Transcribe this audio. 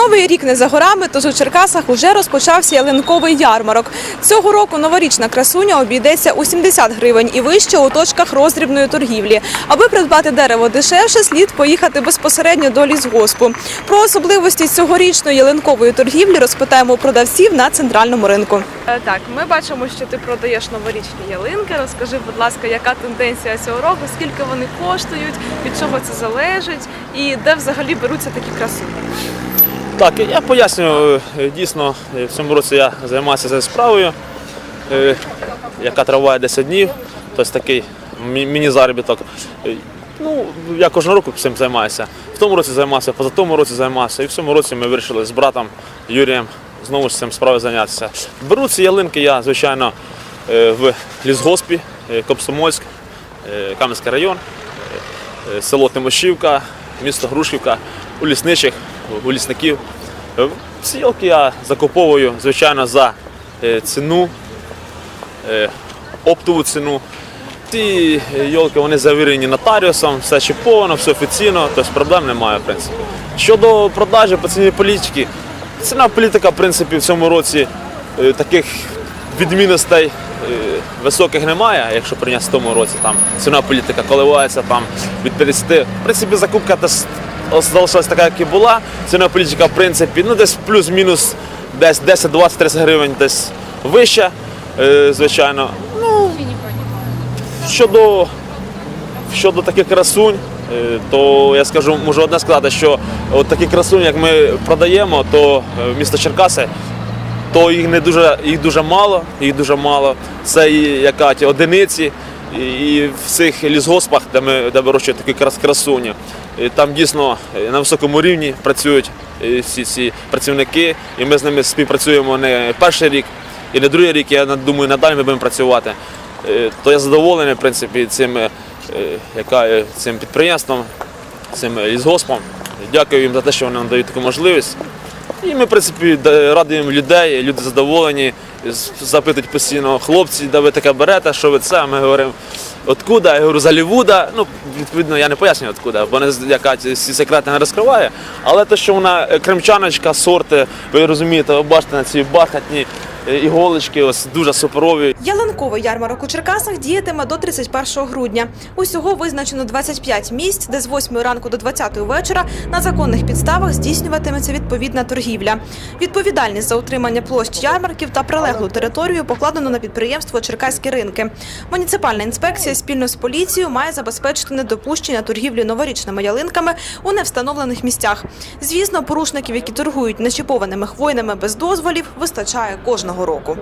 Новий рік не за горами, тож у Черкасах уже розпочався ялинковий ярмарок. Цього року новорічна красуня обійдеться у 70 гривень і вище у точках роздрібної торгівлі. Аби придбати дерево дешевше, слід поїхати безпосередньо до лісгоспу. Про особливості цьогорічної ялинкової торгівлі розпитаємо продавців на центральному ринку. Так, ми бачимо, що ти продаєш новорічні ялинки. Розкажи, будь ласка, яка тенденція цього року, скільки вони коштують, від чого це залежить, і де взагалі беруться такі красуні. Так, я пояснюю, е, дійсно, е, в цьому році я займаюся цією справою, е, яка триває 10 днів, тобто такий мі- міні-заробіток. Ну, я кожного року цим займаюся. В тому році займався, поза тому році займався. І в цьому році ми вирішили з братом Юрієм знову ж цим справою зайнятися. Беру ці ялинки я, звичайно, в лісгоспі, Комсомольськ, е, Кам'янський район. Село Тимошівка, місто Грушівка, у лісничих, у лісників. Е, Ці я закуповую, звичайно, за е, ціну, е, оптову ціну. Ці йолки вони завірені нотаріусом, все чіповано, все офіційно, тобто проблем немає, в принципі. Щодо продажі по ціні політики, ціна політика, в принципі, в цьому році е, таких відмінностей е, високих немає, якщо прийняти в тому році там ціна політика коливається там від 50. В принципі, закупка залишилась така, як і була. Ціна політика, в принципі, ну десь плюс-мінус десь 10, 20, 30 гривень десь вища, е, звичайно. Ну, щодо, щодо таких красунь, е, то я скажу, можу одне сказати, що от такі красуні, як ми продаємо, то е, місто Черкаси, то їх не дуже, їх дуже мало, їх дуже мало. Це і якаті одиниці. І в цих лісгоспах, де ми де вирощують такі красуні, там дійсно е, на високому рівні працюють е, всі ці працівники, і ми з ними співпрацюємо не перший рік і не другий рік. Я думаю, надалі ми будемо працювати. Е, То я задоволений, в принципі, цим, е, яка, е, цим підприємством, цим лісгоспом. Дякую їм за те, що вони нам дають таку можливість. І ми, в принципі, радуємо людей, люди задоволені, запитують постійно, хлопці, де ви таке берете, що ви це? Ми говоримо, откуда? Я говорю, з Голлівуда. Ну, відповідно, я не пояснюю, откуда, бо не яка ці секрети не розкриває. Але те, що вона е, кримчаночка, сорти, ви розумієте, ви бачите на цій бархатні іголочки, ось дуже суперові. Ялинковий ярмарок у Черкасах діятиме до 31 грудня. Усього визначено 25 місць, де з 8 ранку до 20 вечора на законних підставах здійснюватиметься відповідна торгівля. Відповідальність за утримання площ ярмарків та прилеглу територію покладено на підприємство Черкаські ринки. Муніципальна інспекція спільно з поліцією має забезпечити недопущення торгівлі новорічними ялинками у невстановлених місцях. Звісно, порушників, які торгують нечіпованими хвойними без дозволів, вистачає кожного наступного року.